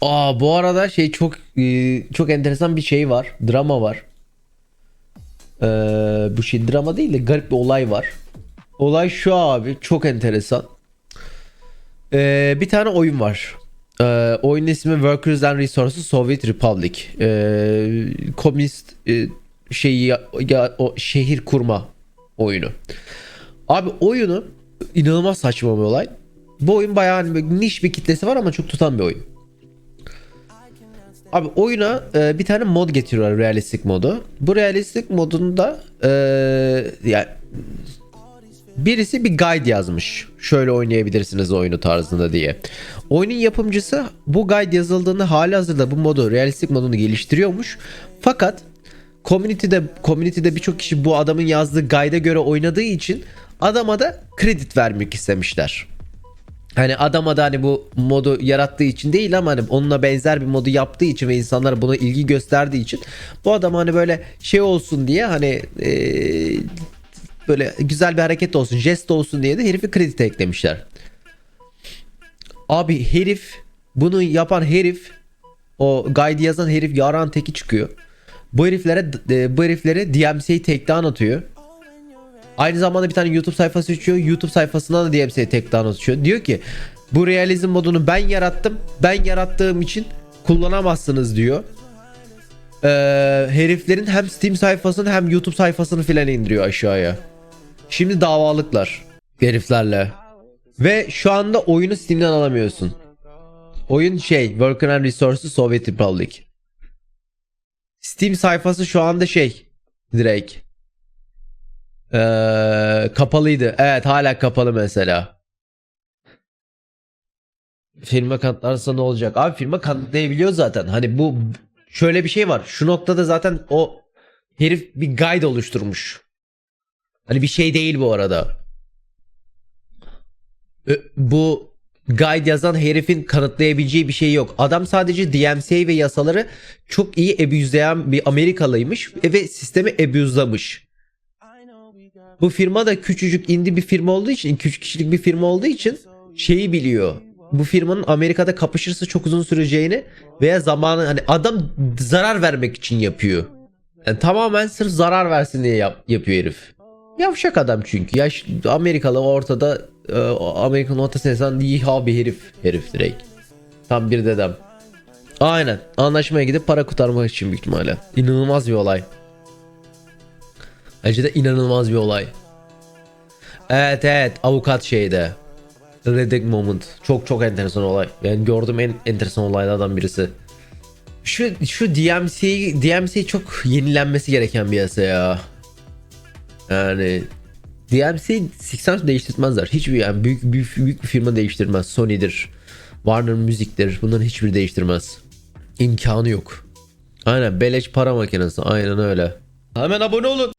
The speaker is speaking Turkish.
Aa bu arada şey çok e, çok enteresan bir şey var. Drama var. Ee, bu şey drama değil de garip bir olay var. Olay şu abi çok enteresan. Ee, bir tane oyun var. Ee, oyunun ismi Workers and Resources Soviet Republic. Ee, komünist e, şeyi ya, ya- o şehir kurma oyunu. Abi oyunu inanılmaz saçma bir olay. Bu oyun bayağı hani niş bir kitlesi var ama çok tutan bir oyun. Abi oyuna e, bir tane mod getiriyorlar realistik modu. Bu realistik modunda e, yani birisi bir guide yazmış. Şöyle oynayabilirsiniz oyunu tarzında diye. Oyunun yapımcısı bu guide yazıldığında hali hazırda bu modu realistik modunu geliştiriyormuş. Fakat community'de community'de birçok kişi bu adamın yazdığı guide'e göre oynadığı için adama da kredi vermek istemişler. Hani adama da hani bu modu yarattığı için değil ama hani onunla benzer bir modu yaptığı için ve insanlar buna ilgi gösterdiği için bu adam hani böyle şey olsun diye hani eee, böyle güzel bir hareket olsun, jest olsun diye de herifi kredi eklemişler. Abi herif bunu yapan herif o guide yazan herif yaran teki çıkıyor. Bu heriflere e, bu heriflere DMC'yi takedown atıyor. Aynı zamanda bir tane YouTube sayfası açıyor. YouTube sayfasından da DMC'ye takedown atıyor. Diyor ki bu realizm modunu ben yarattım. Ben yarattığım için kullanamazsınız diyor. Ee, heriflerin hem Steam sayfasını hem YouTube sayfasını filan indiriyor aşağıya. Şimdi davalıklar heriflerle. Ve şu anda oyunu Steam'den alamıyorsun. Oyun şey Worker and Resources Soviet Republic. Steam sayfası şu anda şey direkt ee, kapalıydı. Evet hala kapalı mesela. Firma kanıtlarsa ne olacak? Abi firma kanıtlayabiliyor zaten. Hani bu şöyle bir şey var. Şu noktada zaten o herif bir guide oluşturmuş. Hani bir şey değil bu arada. Bu guide yazan herifin kanıtlayabileceği bir şey yok. Adam sadece DMCA ve yasaları çok iyi abuse'leyen bir Amerikalıymış ve sistemi abuse'lamış. Bu firma da küçücük indi bir firma olduğu için, küçük kişilik bir firma olduğu için şeyi biliyor. Bu firmanın Amerika'da kapışırsa çok uzun süreceğini veya zamanı hani adam zarar vermek için yapıyor. Yani tamamen sırf zarar versin diye yap- yapıyor herif. Yavşak adam çünkü. Yaş Amerikalı ortada e, Amerika'nın ortasına insan yiha bir herif. Herif direkt. Tam bir dedem. Aynen. Anlaşmaya gidip para kurtarmak için büyük ihtimalle. İnanılmaz bir olay. Bence de inanılmaz bir olay. Evet evet avukat şeyde. Reddick moment. Çok çok enteresan olay. Yani gördüğüm en enteresan olaylardan birisi. Şu şu DMC DMC çok yenilenmesi gereken bir yasa ya. Yani DMC 80 değiştirmezler. Hiçbir yani büyük, büyük büyük bir firma değiştirmez. Sony'dir, Warner Music'tir. Bunların hiçbiri değiştirmez. İmkanı yok. Aynen beleş para makinesi. Aynen öyle. Hemen abone olun.